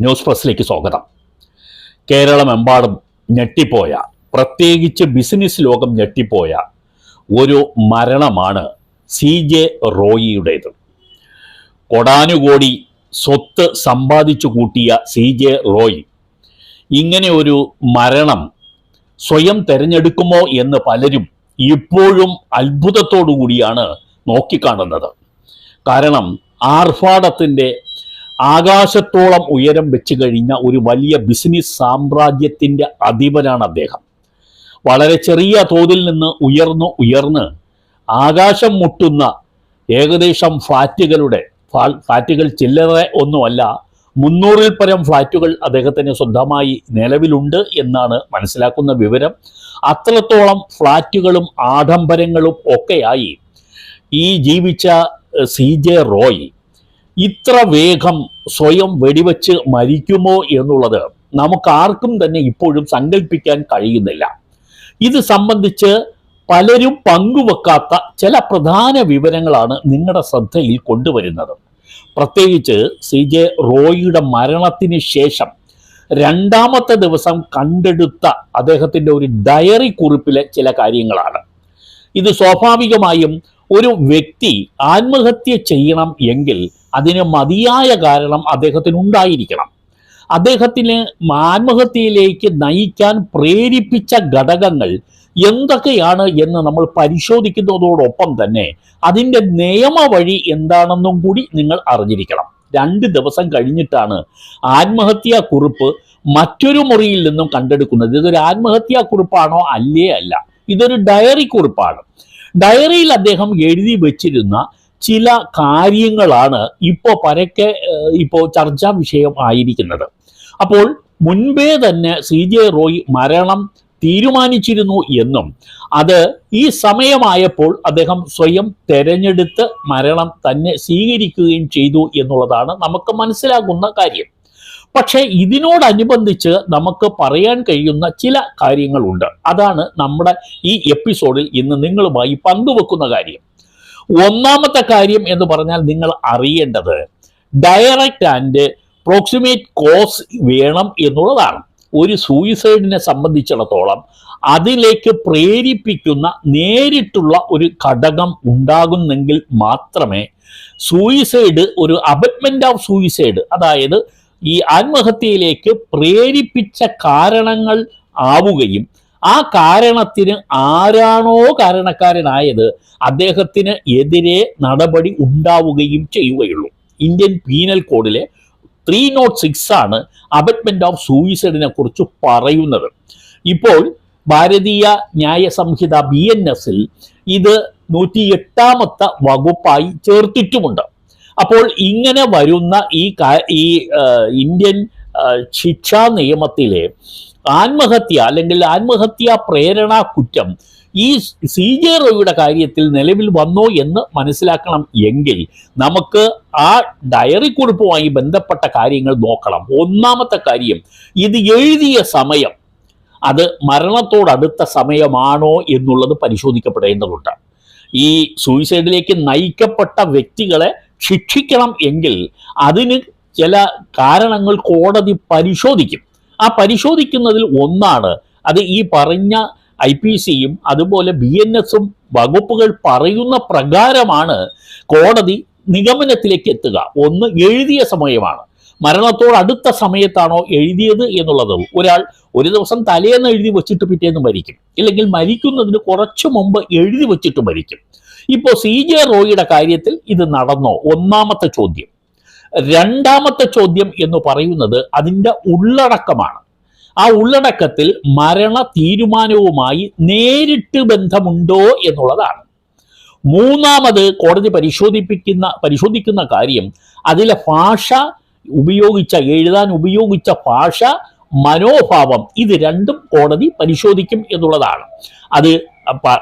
News പ്രസിലേക്ക് സ്വാഗതം. കേരളമെമ്പാടും ഞെട്ടിപ്പോയ പ്രത്യേകിച്ച് business ലോകം ഞെട്ടിപ്പോയ ഒരു മരണമാണ് സി ജെ റോയിയുടേത്. കൊടാനുകോടി സ്വത്ത് സമ്പാദിച്ചു കൂട്ടിയ സി ജെ റോയ് ഇങ്ങനെ ഒരു മരണം സ്വയം തിരഞ്ഞെടുക്കുമോ എന്ന് പലരും ഇപ്പോഴും അത്ഭുതത്തോടു കൂടിയാണ് നോക്കിക്കാണുന്നത്. കാരണം ആർഭാടത്തിന്റെ ആകാശത്തോളം ഉയരം വെച്ച് കഴിഞ്ഞ ഒരു വലിയ ബിസിനസ് സാമ്രാജ്യത്തിന്റെ അധിപനാണ് അദ്ദേഹം. വളരെ ചെറിയ തോതിൽ നിന്ന് ഉയർന്നു ഉയർന്ന് ആകാശം മുട്ടുന്ന ഏകദേശം ഫ്ലാറ്റുകളുടെ ഫ്ലാറ്റുകൾ ചില്ലറ ഒന്നുമല്ല മുന്നൂറിൽ പരം ഫ്ലാറ്റുകൾ അദ്ദേഹത്തിന് സ്വന്തമായി നിലവിലുണ്ട് എന്നാണ് മനസ്സിലാക്കുന്ന വിവരം. അത്രത്തോളം ഫ്ലാറ്റുകളും ആഡംബരങ്ങളും ഒക്കെയായി ഈ ജീവിച്ച സി ജെ റോയ് ഇത്ര വേഗം സ്വയം വെടിവെച്ച് മരിക്കുമോ എന്നുള്ളത് നമുക്ക് ആർക്കും തന്നെ ഇപ്പോഴും സങ്കല്പിക്കാൻ കഴിയുന്നില്ല. ഇത് സംബന്ധിച്ച് പലരും പങ്കുവെക്കാത്ത ചില പ്രധാന വിവരങ്ങളാണ് നിങ്ങളുടെ ശ്രദ്ധയിൽ കൊണ്ടുവരുന്നത്. പ്രത്യേകിച്ച് സി ജെ റോയിയുടെ മരണത്തിന് ശേഷം രണ്ടാമത്തെ ദിവസം കണ്ടെടുത്ത അദ്ദേഹത്തിന്റെ ഒരു ഡയറി കുറിപ്പിലെ ചില കാര്യങ്ങളാണ്. ഇത് സ്വാഭാവികമായും ഒരു വ്യക്തി ആത്മഹത്യ ചെയ്യണം എങ്കിൽ അതിന് മതിയായ കാരണം അദ്ദേഹത്തിന് ഉണ്ടായിരിക്കണം അദ്ദേഹത്തിന് ആത്മഹത്യയിലേക്ക് നയിക്കാൻ പ്രേരിപ്പിച്ച ഘടകങ്ങൾ എന്തൊക്കെയാണ് എന്ന് നമ്മൾ പരിശോധിക്കുന്നതോടൊപ്പം തന്നെ അതിന്റെ നിയമവഴി എന്താണെന്നും കൂടി നിങ്ങൾ അറിഞ്ഞിരിക്കണം. രണ്ട് ദിവസം കഴിഞ്ഞിട്ടാണ് ആത്മഹത്യാ കുറിപ്പ് മറ്റൊരു മുറിയിൽ നിന്നും കണ്ടെടുക്കുന്നത്. ഇതൊരു ആത്മഹത്യാ കുറിപ്പാണോ? അല്ലേ അല്ല. ഇതൊരു ഡയറി കുറിപ്പാണ്. ഡയറിയിൽ അദ്ദേഹം എഴുതി വെച്ചിരുന്ന ചില കാര്യങ്ങളാണ് ഇപ്പോൾ പരക്കെ ഇപ്പോൾ ചർച്ചാ വിഷയം ആയിരിക്കുന്നത്. അപ്പോൾ മുൻപേ തന്നെ സി ജെ റോയ് മരണം തീരുമാനിച്ചിരുന്നു എന്നും അത് ഈ സമയമായപ്പോൾ അദ്ദേഹം സ്വയം തെരഞ്ഞെടുത്ത് മരണം തന്നെ സ്വീകരിക്കുകയും ചെയ്തു എന്നുള്ളതാണ് നമുക്ക് മനസ്സിലാകുന്ന കാര്യം. പക്ഷേ ഇതിനോടനുബന്ധിച്ച് നമുക്ക് പറയാൻ കഴിയുന്ന ചില കാര്യങ്ങളുണ്ട്. അതാണ് നമ്മുടെ ഈ എപ്പിസോഡിൽ ഇന്ന് നിങ്ങളുമായി പങ്കുവെക്കുന്ന കാര്യം. ഒന്നാമത്തെ കാര്യം എന്ന് പറഞ്ഞാൽ നിങ്ങൾ അറിയേണ്ടത് ഡയറക്റ്റ് ആൻഡ് പ്രോക്സിമേറ്റ് കോസ് വേണം എന്നുള്ളതാണ്. ഒരു സൂയിസൈഡിനെ സംബന്ധിച്ചിടത്തോളം അതിലേക്ക് പ്രേരിപ്പിക്കുന്ന നേരിട്ടുള്ള ഒരു ഘടകം ഉണ്ടാകുന്നെങ്കിൽ മാത്രമേ സൂയിസൈഡ് ഒരു അബറ്റ്മെന്റ് ഓഫ് സൂയിസൈഡ് അതായത് ഈ ആത്മഹത്യയിലേക്ക് പ്രേരിപ്പിച്ച കാരണങ്ങൾ ആവുകയും ആ കാരണത്തിന് ആരാണോ കാരണക്കാരനായത് അദ്ദേഹത്തിന് എതിരെ നടപടി ഉണ്ടാവുകയും ചെയ്യുകയുള്ളൂ. Indian penal code three naught six ആണ് അബറ്റ്മെന്റ് ഓഫ് സൂയിസൈഡിനെ കുറിച്ച് പറയുന്നത്. ഇപ്പോൾ ഭാരതീയ ന്യായ സംഹിത ബി എൻ എസിൽ ഇത് നൂറ്റി എട്ടാമത്തെ വകുപ്പായി ചേർത്തിട്ടുമുണ്ട്. അപ്പോൾ ഇങ്ങനെ വരുന്ന ഈ ഈ ഇന്ത്യൻ ശിക്ഷാ നിയമത്തിലെ ആത്മഹത്യ അല്ലെങ്കിൽ ആത്മഹത്യാ പ്രേരണ കുറ്റം ഈ സി ജെ റോയുടെ കാര്യത്തിൽ നിലവിൽ വന്നോ എന്ന് മനസ്സിലാക്കണം എങ്കിൽ നമുക്ക് ആ ഡയറി കുറിപ്പുമായി ബന്ധപ്പെട്ട കാര്യങ്ങൾ നോക്കണം. ഒന്നാമത്തെ കാര്യം ഇത് എഴുതിയ സമയം അത് മരണത്തോടടുത്ത സമയമാണോ എന്നുള്ളത് പരിശോധിക്കപ്പെടേണ്ടതുണ്ട്. ഈ സൂയിസൈഡിലേക്ക് നയിക്കപ്പെട്ട വ്യക്തികളെ ശിക്ഷിക്കണം എങ്കിൽ അതിന് ചില കാരണങ്ങൾ കോടതി പരിശോധിക്കും. ആ പരിശോധിക്കുന്നതിൽ ഒന്നാണ്. അത് ഈ പറഞ്ഞ ഐ പി സിയും അതുപോലെ ബി എൻ എസും വകുപ്പുകൾ പറയുന്ന പ്രകാരമാണ് കോടതി നിഗമനത്തിലേക്ക് എത്തുക. ഒന്ന് എഴുതിയ സമയമാണ്. മരണത്തോട് അടുത്ത സമയത്താണോ എഴുതിയത് എന്നുള്ളത്. ഒരാൾ ഒരു ദിവസം തലേന്ന് എഴുതി വെച്ചിട്ട് പിറ്റേന്ന് മരിക്കും. ഇല്ലെങ്കിൽ മരിക്കുന്നതിന് കുറച്ചു മുമ്പ് എഴുതി വെച്ചിട്ട് മരിക്കും. ഇപ്പോൾ സി ജെ റോയിയുടെ കാര്യത്തിൽ ഇത് നടന്നോ? ഒന്നാമത്തെ ചോദ്യം. രണ്ടാമത്തെ ചോദ്യം എന്ന് പറയുന്നത് അതിന്റെ ഉള്ളടക്കമാണ്. ആ ഉള്ളടക്കത്തിൽ മരണ തീരുമാനവുമായി നേരിട്ട് ബന്ധമുണ്ടോ എന്നുള്ളതാണ്. മൂന്നാമത് കോടതി പരിശോധിപ്പിക്കുന്ന പരിശോധിക്കുന്ന കാര്യം അതിലെ ഭാഷ ഉപയോഗിച്ച എഴുതാൻ ഉപയോഗിച്ച ഭാഷ മനോഭാവം ഇത് രണ്ടും കോടതി പരിശോധിക്കും എന്നുള്ളതാണ്. അത്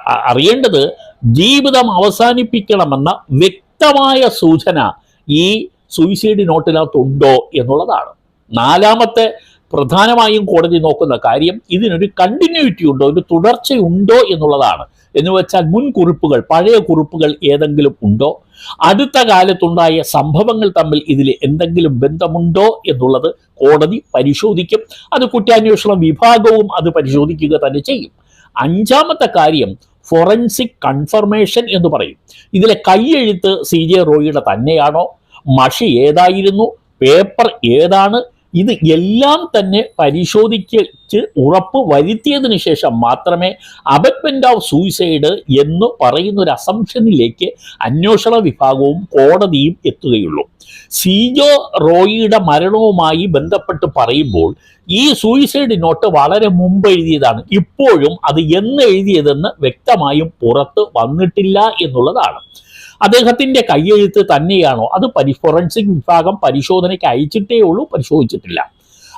അറിയേണ്ടത് ജീവിതം അവസാനിപ്പിക്കണമെന്ന വ്യക്തമായ സൂചന ഈ സൂയിസൈഡ് നോട്ടിനകത്തുണ്ടോ എന്നുള്ളതാണ്. നാലാമത്തെ പ്രധാനമായും കോടതി നോക്കുന്ന കാര്യം ഇതിനൊരു കണ്ടിന്യൂറ്റി ഉണ്ടോ ഒരു തുടർച്ചയുണ്ടോ എന്നുള്ളതാണ്. എന്ന് വെച്ചാൽ മുൻകുറിപ്പുകൾ പഴയ കുറിപ്പുകൾ ഏതെങ്കിലും ഉണ്ടോ? അടുത്ത കാലത്തുണ്ടായ സംഭവങ്ങൾ തമ്മിൽ ഇതിൽ എന്തെങ്കിലും ബന്ധമുണ്ടോ എന്നുള്ളത് കോടതി പരിശോധിക്കും. അത് കുറ്റാന്വേഷണ വിഭാഗവും അത് പരിശോധിക്കുക തന്നെ ചെയ്യും. അഞ്ചാമത്തെ കാര്യം ഫോറൻസിക് കൺഫർമേഷൻ എന്ന് പറയും. ഇതിലെ കൈയെഴുത്ത് സി ജെ റോയിയുടെ തന്നെയാണോ? മഷി ഏതായിരുന്നു? പേപ്പർ ഏതാണ്? ഇത് എല്ലാം തന്നെ പരിശോധിച്ച് ഉറപ്പ് വരുത്തിയതിനു ശേഷം മാത്രമേ അബറ്റ്മെന്റ് ഓഫ് സൂയിസൈഡ് എന്ന് പറയുന്ന ഒരു അസംഷനിലേക്ക് അന്വേഷണ വിഭാഗവും കോടതിയും എത്തുകയുള്ളൂ. സീജോ റോയിയുടെ മരണവുമായി ബന്ധപ്പെട്ട് പറയുമ്പോൾ ഈ സൂയിസൈഡ് നോട്ട് വളരെ മുമ്പ് എഴുതിയതാണ്. ഇപ്പോഴും അത് എന്ന് എഴുതിയതെന്ന് വ്യക്തമായും പുറത്ത് വന്നിട്ടില്ല എന്നുള്ളതാണ്. അദ്ദേഹത്തിന്റെ കയ്യെഴുത്ത് തന്നെയാണോ? അത് പരി ഫോറൻസിക് വിഭാഗം പരിശോധനയ്ക്ക് അയച്ചിട്ടേ ഉള്ളൂ പരിശോധിച്ചിട്ടില്ല.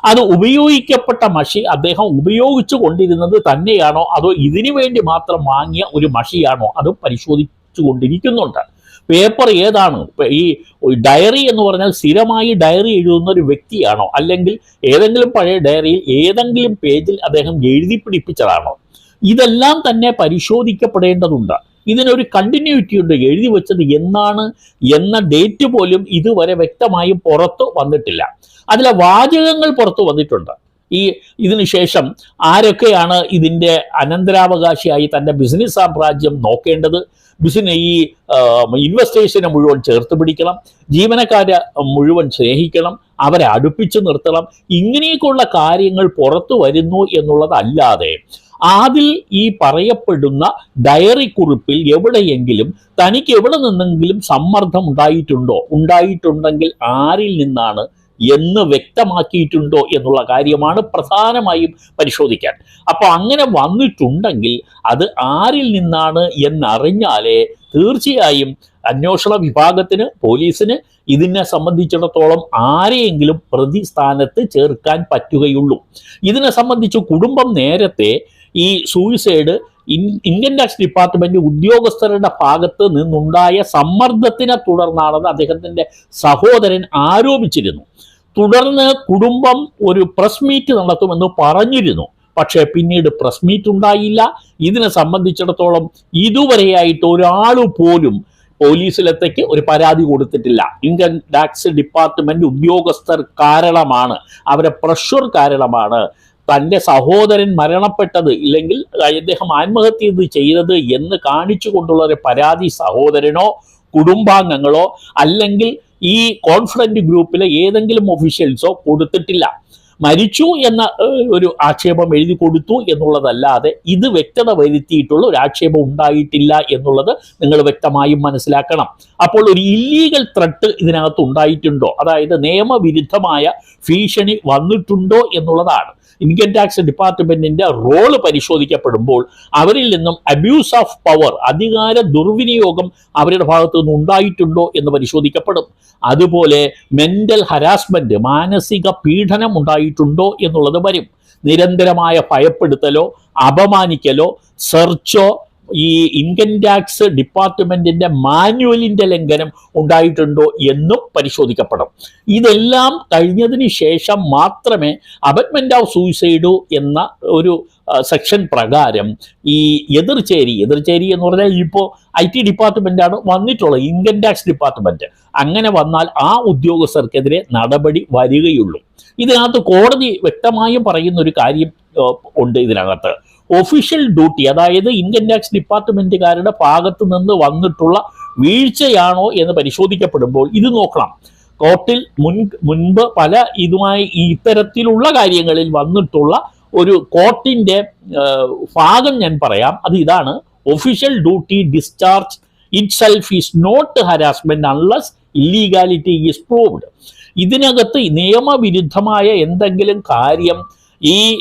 അത് ഉപയോഗിക്കപ്പെട്ട മഷി അദ്ദേഹം ഉപയോഗിച്ചു കൊണ്ടിരുന്നത് തന്നെയാണോ? അതോ ഇതിനു വേണ്ടി മാത്രം വാങ്ങിയ ഒരു മഷിയാണോ അത് പരിശോധിച്ചു കൊണ്ടിരിക്കുന്നുണ്ട്. പേപ്പർ ഏതാണ്? ഈ ഡയറി എന്ന് പറഞ്ഞാൽ സ്ഥിരമായി ഡയറി എഴുതുന്ന ഒരു വ്യക്തിയാണോ? അല്ലെങ്കിൽ ഏതെങ്കിലും പഴയ ഡയറിയിൽ ഏതെങ്കിലും പേജിൽ അദ്ദേഹം എഴുതി പിടിപ്പിച്ചതാണോ? ഇതെല്ലാം തന്നെ പരിശോധിക്കപ്പെടേണ്ടതുണ്ട്. ഇതിനൊരു കണ്ടിന്യൂറ്റി ഉണ്ട്. എഴുതി വെച്ചത് എന്നാണ് എന്ന ഡേറ്റ് പോലും ഇതുവരെ വ്യക്തമായും പുറത്തു വന്നിട്ടില്ല. അതിലെ വാചകങ്ങൾ പുറത്തു വന്നിട്ടുണ്ട്. ഈ ഇതിനു ശേഷം ആരൊക്കെയാണ് ഇതിന്റെ അനന്തരാവകാശിയായി തന്റെ ബിസിനസ് സാമ്രാജ്യം നോക്കേണ്ടത്? ബിസിനസ് ഈ ഇൻവെസ്റ്റേഷനെ മുഴുവൻ ചേർത്ത് പിടിക്കണം. ജീവനക്കാരെ മുഴുവൻ സ്നേഹിക്കണം. അവരെ അടുപ്പിച്ചു നിർത്തണം. ഇങ്ങനെയൊക്കെയുള്ള കാര്യങ്ങൾ പുറത്തു വരുന്നു എന്നുള്ളതല്ലാതെ അതിൽ ഈ പറയപ്പെടുന്ന ഡയറി കുറിപ്പിൽ എവിടെയെങ്കിലും തനിക്ക് എവിടെ നിന്നെങ്കിലും സമ്മർദ്ദം ഉണ്ടായിട്ടുണ്ടോ? ഉണ്ടായിട്ടുണ്ടെങ്കിൽ ആരിൽ നിന്നാണ് എന്ന് വ്യക്തമാക്കിയിട്ടുണ്ടോ എന്നുള്ള കാര്യമാണ് പ്രധാനമായും പരിശോധിക്കാൻ. അപ്പോൾ അങ്ങനെ വന്നിട്ടുണ്ടെങ്കിൽ അത് ആരിൽ നിന്നാണ് എന്നറിഞ്ഞാലേ തീർച്ചയായും അന്വേഷണ വിഭാഗത്തിന് പോലീസിന് ഇതിനെ സംബന്ധിച്ചിടത്തോളം ആരെയെങ്കിലും പ്രതി സ്ഥാനത്ത് ചേർക്കാൻ പറ്റുകയുള്ളൂ. ഇതിനെ സംബന്ധിച്ച് കുടുംബം നേരത്തെ ഈ സൂയിസൈഡ് ഇന്ത്യൻ ടാക്സ് ഡിപ്പാർട്ട്മെന്റ് ഉദ്യോഗസ്ഥരുടെ ഭാഗത്ത് നിന്നുണ്ടായ സമ്മർദ്ദത്തിനെ തുടർന്നാണെന്ന് അദ്ദേഹത്തിന്റെ സഹോദരൻ ആരോപിച്ചിരുന്നു. തുടർന്ന് കുടുംബം ഒരു പ്രസ് മീറ്റ് നടത്തുമെന്ന് പറഞ്ഞിരുന്നു. പക്ഷേ പിന്നീട് പ്രസ് മീറ്റ് ഉണ്ടായില്ല. ഇതിനെ സംബന്ധിച്ചിടത്തോളം ഇതുവരെയായിട്ട് ഒരാൾ പോലും പോലീസിലെത്തേക്ക് ഒരു പരാതി കൊടുത്തിട്ടില്ല. ഇന്ത്യൻ ടാക്സ് ഡിപ്പാർട്ട്മെന്റ് ഉദ്യോഗസ്ഥർ കാരണമാണ്. അവരെ പ്രഷർ കാരണമാണ് തന്റെ സഹോദരൻ മരണപ്പെട്ടത് ഇല്ലെങ്കിൽ അദ്ദേഹം ആത്മഹത്യ ഇത് ചെയ്തത് എന്ന് കാണിച്ചുകൊണ്ടുള്ള ഒരു പരാതി സഹോദരനോ കുടുംബാംഗങ്ങളോ അല്ലെങ്കിൽ ഈ കോൺഫിഡന്റ് ഗ്രൂപ്പിലെ ഏതെങ്കിലും ഒഫീഷ്യൽസോ കൊടുത്തിട്ടില്ല. മരിച്ചു എന്ന ഒരു ആക്ഷേപം എഴുതി കൊടുത്തു എന്നുള്ളതല്ലാതെ ഇത് വ്യക്തത വരുത്തിയിട്ടുള്ള ഒരു ആക്ഷേപം ഉണ്ടായിട്ടില്ല എന്നുള്ളത് നിങ്ങൾ വ്യക്തമായും മനസ്സിലാക്കണം. അപ്പോൾ ഒരു ഇല്ലീഗൽ ത്രട്ട് ഇതിനകത്ത് ഉണ്ടായിട്ടുണ്ടോ? അതായത് നിയമവിരുദ്ധമായ ഭീഷണി വന്നിട്ടുണ്ടോ എന്നുള്ളതാണ്. ഇൻകം ടാക്സ് ഡിപ്പാർട്ട്മെന്റിന്റെ റോൾ പരിശോധിക്കപ്പെടുമ്പോൾ അവരിൽ നിന്നും അബ്യൂസ് ഓഫ് പവർ അധികാര ദുർവിനിയോഗം അവരുടെ ഭാഗത്തു നിന്ന് ഉണ്ടായിട്ടുണ്ടോ എന്ന് പരിശോധിക്കപ്പെടും. അതുപോലെ മെന്റൽ ഹരാസ്മെന്റ് മാനസിക പീഡനം ഉണ്ടായിട്ടുണ്ടോ എന്നുള്ളത് വരും. നിരന്തരമായ ഭയപ്പെടുത്തലോ അപമാനിക്കലോ സെർച്ചോ ഈ ഇൻകം ടാക്സ് ഡിപ്പാർട്ട്മെന്റിന്റെ മാനുവലിന്റെ ലംഘനം ഉണ്ടായിട്ടുണ്ടോ എന്നും പരിശോധിക്കപ്പെടും ഇതെല്ലാം കഴിഞ്ഞതിന് ശേഷം മാത്രമേ അബറ്റ്മെന്റ് ഓഫ് സൂയിസൈഡു എന്ന ഒരു സെക്ഷൻ പ്രകാരം ഈ എതിർചേരി എതിർചേരി എന്ന് പറഞ്ഞാൽ ഇപ്പോൾ ഐ ടി ആണ് വന്നിട്ടുള്ളത് ഇൻകം ടാക്സ് ഡിപ്പാർട്ട്മെന്റ് അങ്ങനെ വന്നാൽ ആ ഉദ്യോഗസ്ഥർക്കെതിരെ നടപടി വരികയുള്ളൂ. ഇതിനകത്ത് കോടതി വ്യക്തമായും പറയുന്ന ഒരു കാര്യം ഉണ്ട് ഇതിനകത്ത്. ഒഫീഷ്യൽ ഡ്യൂട്ടി അതായത് ഇൻകം ടാക്സ് ഡിപ്പാർട്ട്മെന്റുകാരുടെ ഭാഗത്ത് നിന്ന് വന്നിട്ടുള്ള വീഴ്ചയാണോ എന്ന് പരിശോധിക്കപ്പെടുമ്പോൾ ഇത് നോക്കണം. കോർട്ടിൽ മുൻ മുൻപ് പല ഇതുമായി ഇത്തരത്തിലുള്ള കാര്യങ്ങളിൽ വന്നിട്ടുള്ള ഒരു കോർട്ടിന്റെ ഭാഗം ഞാൻ പറയാം. അത് ഇതാണ്. Official duty discharge itself is not harassment unless illegality is proved ഇതിനകത്ത് നിയമവിരുദ്ധമായ എന്തെങ്കിലും കാര്യം ഈ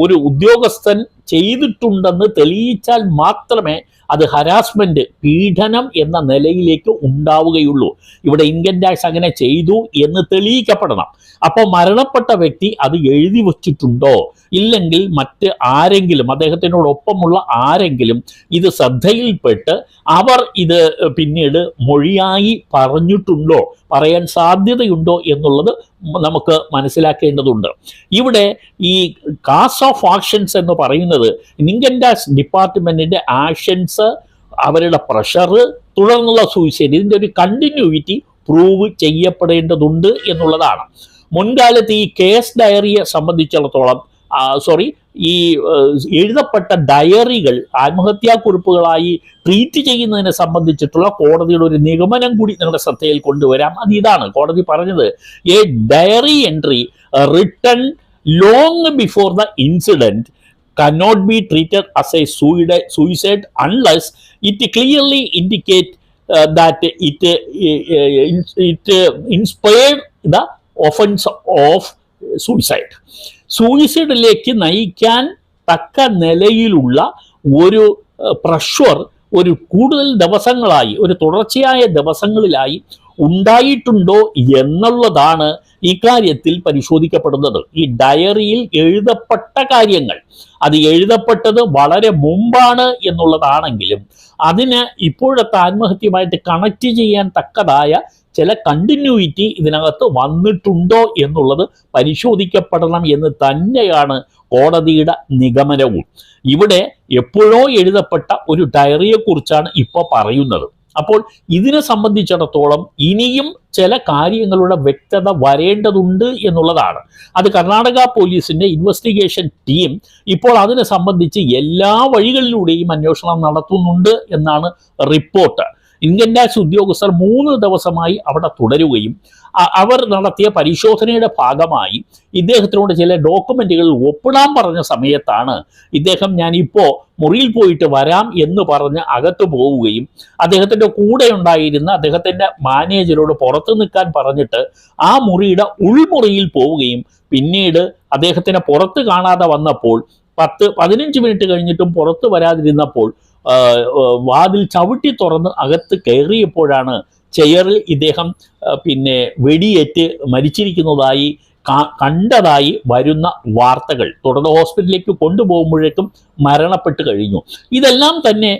ഒരു ഉദ്യോഗസ്ഥൻ ചെയ്തിട്ടുണ്ടെന്ന് തെളിയിച്ചാൽ മാത്രമേ അത് ഹരാസ്മെന്റ് പീഡനം എന്ന നിലയിലേക്ക് ഉണ്ടാവുകയുള്ളൂ. ഇവിടെ ഇന്ത്യൻ ടാക്സ് അങ്ങനെ ചെയ്തു എന്ന് തെളിയിക്കപ്പെടണം. അപ്പോൾ മരണപ്പെട്ട വ്യക്തി അത് എഴുതി വച്ചിട്ടുണ്ടോ? ഇല്ലെങ്കിൽ മറ്റ് ആരെങ്കിലും അദ്ദേഹത്തിനോടൊപ്പമുള്ള ആരെങ്കിലും ഇത് ശ്രദ്ധയിൽപ്പെട്ട് അവർ ഇത് പിന്നീട് മൊഴിയായി പറഞ്ഞിട്ടുണ്ടോ? പറയാൻ സാധ്യതയുണ്ടോ എന്നുള്ളത് നമുക്ക് മനസ്സിലാക്കേണ്ടതുണ്ട്. ഇവിടെ ഈ കാസ് ഓഫ് ആക്ഷൻസ് എന്ന് പറയുന്നത് ഇന്ത്യൻ ടാക്സ് ഡിപ്പാർട്ട്മെന്റിന്റെ ആക്ഷൻസ് അവരുടെ പ്രഷർ തുടർന്നുള്ള സൂയിസൈഡ് ഇതിന്റെ ഒരു കണ്ടിന്യൂവിറ്റി പ്രൂവ് ചെയ്യപ്പെടേണ്ടതുണ്ട് എന്നുള്ളതാണ്. മുൻകാലത്ത് ഈ കേസ് ഡയറിയെ സംബന്ധിച്ചിടത്തോളം സോറി ഈ എഴുതപ്പെട്ട ഡയറികൾ ആത്മഹത്യാക്കുറിപ്പുകളായി ട്രീറ്റ് ചെയ്യുന്നതിനെ സംബന്ധിച്ചിട്ടുള്ള കോടതിയുടെ ഒരു നിഗമനം കൂടി നിങ്ങളുടെ ശ്രദ്ധയിൽ കൊണ്ടുവരാം. അത് ഇതാണ്. കോടതി പറഞ്ഞത് a diary entry written long before the incident cannot be treated as a suicide, unless it clearly indicate uh, that it uh, uh, it uh, inspired the offense of suicide. suicide സൂയിസൈഡിലേക്ക് നയിക്കാൻ തക്ക നിലയിലുള്ള ഒരു pressure ഒരു കൂടുതൽ ദിവസങ്ങളായി ഒരു തുടർച്ചയായ ദിവസങ്ങളിലായി ഉണ്ടായിട്ടുണ്ടോ എന്നുള്ളതാണ് ഇക്കാര്യത്തിൽ പരിശോധിക്കപ്പെടുന്നത്. ഈ ഡയറിയിൽ എഴുതപ്പെട്ട കാര്യങ്ങൾ. അത് എഴുതപ്പെട്ടത് വളരെ മുമ്പാണ് എന്നുള്ളതാണെങ്കിലും അതിന് ഇപ്പോഴത്തെ ആത്മഹത്യയുമായിട്ട് കണക്ട് ചെയ്യാൻ തക്കതായ ചില കണ്ടിന്യൂയിറ്റി ഇതിനകത്ത് വന്നിട്ടുണ്ടോ എന്നുള്ളത് പരിശോധിക്കപ്പെടണം എന്ന് തന്നെയാണ് കോടതിയുടെ നിഗമനവും. ഇവിടെ എപ്പോഴോ എഴുതപ്പെട്ട ഒരു ഡയറിയെക്കുറിച്ചാണ് ഇപ്പോൾ പറയുന്നത്. അപ്പോൾ ഇതിനെ സംബന്ധിച്ചിടത്തോളം ഇനിയും ചില കാര്യങ്ങളുടെ വ്യക്തത വരേണ്ടതുണ്ട് എന്നുള്ളതാണ്. അത് കർണാടക പോലീസിന്റെ ഇൻവെസ്റ്റിഗേഷൻ ടീം ഇപ്പോൾ അതിനെ സംബന്ധിച്ച് എല്ലാ വഴികളിലൂടെയും അന്വേഷണം നടത്തുന്നുണ്ട് എന്നാണ് റിപ്പോർട്ട് ഇന്ത്യൻ ടാക്സ് ഉദ്യോഗസ്ഥർ മൂന്ന് ദിവസമായി അവിടെ തുടരുകയും അവർ നടത്തിയ പരിശോധനയുടെ ഭാഗമായി ഇദ്ദേഹത്തിനോട് ചില ഡോക്യുമെന്റുകൾ ഒപ്പിടാൻ പറഞ്ഞ സമയത്താണ് ഇദ്ദേഹം ഞാൻ ഇപ്പോൾ മുറിയിൽ പോയിട്ട് വരാം എന്ന് പറഞ്ഞ് അകത്ത് പോവുകയും അദ്ദേഹത്തിന്റെ കൂടെ ഉണ്ടായിരുന്ന അദ്ദേഹത്തിന്റെ മാനേജരോട് പുറത്തു നിൽക്കാൻ പറഞ്ഞിട്ട് ആ മുറിയുടെ ഉൾമുറിയിൽ പോവുകയും പിന്നീട് അദ്ദേഹത്തിനെ പുറത്ത് കാണാതെ വന്നപ്പോൾ പത്ത് പതിനഞ്ച് മിനിറ്റ് കഴിഞ്ഞിട്ടും പുറത്ത് വരാതിരുന്നപ്പോൾ വാതിൽ ചവിട്ടി തുറന്ന് അകത്ത് കയറിയപ്പോഴാണ് ചെയറിൽ ഇദ്ദേഹം പിന്നെ വെടിയേറ്റ് മരിച്ചിരിക്കുന്നതായി കണ്ടതായി വരുന്ന വാർത്തകൾ. തുടർന്ന് ഹോസ്പിറ്റലിലേക്ക് കൊണ്ടുപോകുമ്പോഴേക്കും മരണപ്പെട്ട് കഴിഞ്ഞു. ഇതെല്ലാം തന്നെ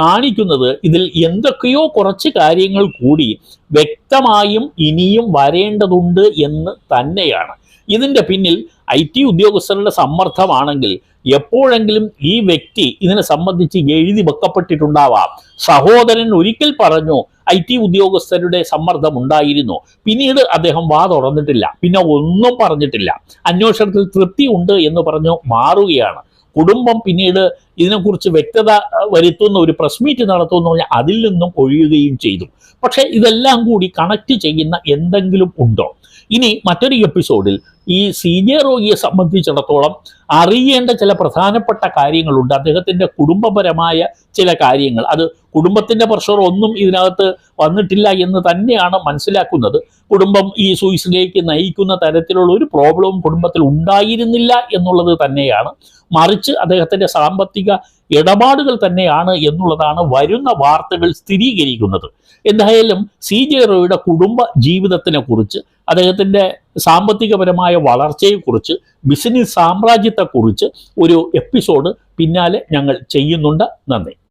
കാണിക്കുന്നത് ഇതിൽ എന്തൊക്കെയോ കുറച്ച് കാര്യങ്ങൾ കൂടി വ്യക്തമായും ഇനിയും വരേണ്ടതുണ്ട് എന്ന് തന്നെയാണ്. ഇതിന്റെ പിന്നിൽ ഐ ടി ഉദ്യോഗസ്ഥരുടെ സമ്മർദ്ദമാണെങ്കിൽ എപ്പോഴെങ്കിലും ഈ വ്യക്തി ഇതിനെ സംബന്ധിച്ച് എഴുതി വെക്കപ്പെട്ടിട്ടുണ്ടാവാം. സഹോദരൻ ഒരിക്കൽ പറഞ്ഞു ഐ ടി ഉദ്യോഗസ്ഥരുടെ സമ്മർദ്ദം ഉണ്ടായിരുന്നു. പിന്നീട് അദ്ദേഹം വാ തുറന്നിട്ടില്ല. പിന്നെ ഒന്നും പറഞ്ഞിട്ടില്ല. അന്വേഷണത്തിൽ തൃപ്തി ഉണ്ട് എന്ന് പറഞ്ഞു മാറുകയാണ്. കുടുംബം പിന്നീട് ഇതിനെക്കുറിച്ച് വ്യക്തത വരുത്തുന്ന ഒരു പ്രസ് മീറ്റ് നടത്തുമെന്ന് പറഞ്ഞാൽ അതിൽ നിന്നും ഒഴിയുകയും ചെയ്തു. പക്ഷേ ഇതെല്ലാം കൂടി കണക്ട് ചെയ്യുന്ന എന്തെങ്കിലും ഉണ്ടോ? ഇനി മറ്റൊരു എപ്പിസോഡിൽ ഈ സീനിയർ രോഗിയെ സംബന്ധിച്ചിടത്തോളം അറിയേണ്ട ചില പ്രധാനപ്പെട്ട കാര്യങ്ങളുണ്ട്. അദ്ദേഹത്തിന്റെ കുടുംബപരമായ ചില കാര്യങ്ങൾ. അത് കുടുംബത്തിന്റെ പ്രഷർ ഒന്നും ഇതിനകത്ത് വന്നിട്ടില്ല എന്ന് തന്നെയാണ് മനസ്സിലാക്കുന്നത്. കുടുംബം ഈ സൂയിസിലേക്ക് നയിക്കുന്ന തരത്തിലുള്ള ഒരു പ്രോബ്ലവും കുടുംബത്തിൽ ഉണ്ടായിരുന്നില്ല എന്നുള്ളത് തന്നെയാണ്. മറിച്ച് അദ്ദേഹത്തിന്റെ സാമ്പത്തിക ഇടപാടുകൾ തന്നെയാണ് എന്നുള്ളതാണ് വരുന്ന വാർത്തകൾ സ്ഥിരീകരിക്കുന്നത്. എന്തായാലും സി ജെ റോയുടെ കുടുംബ ജീവിതത്തിനെ കുറിച്ച് അദ്ദേഹത്തിന്റെ സാമ്പത്തികപരമായ വളർച്ചയെക്കുറിച്ച് ബിസിനസ് സാമ്രാജ്യത്തെക്കുറിച്ച് ഒരു എപ്പിസോഡ് പിന്നാലെ ഞങ്ങൾ ചെയ്യുന്നുണ്ട്. നന്ദി.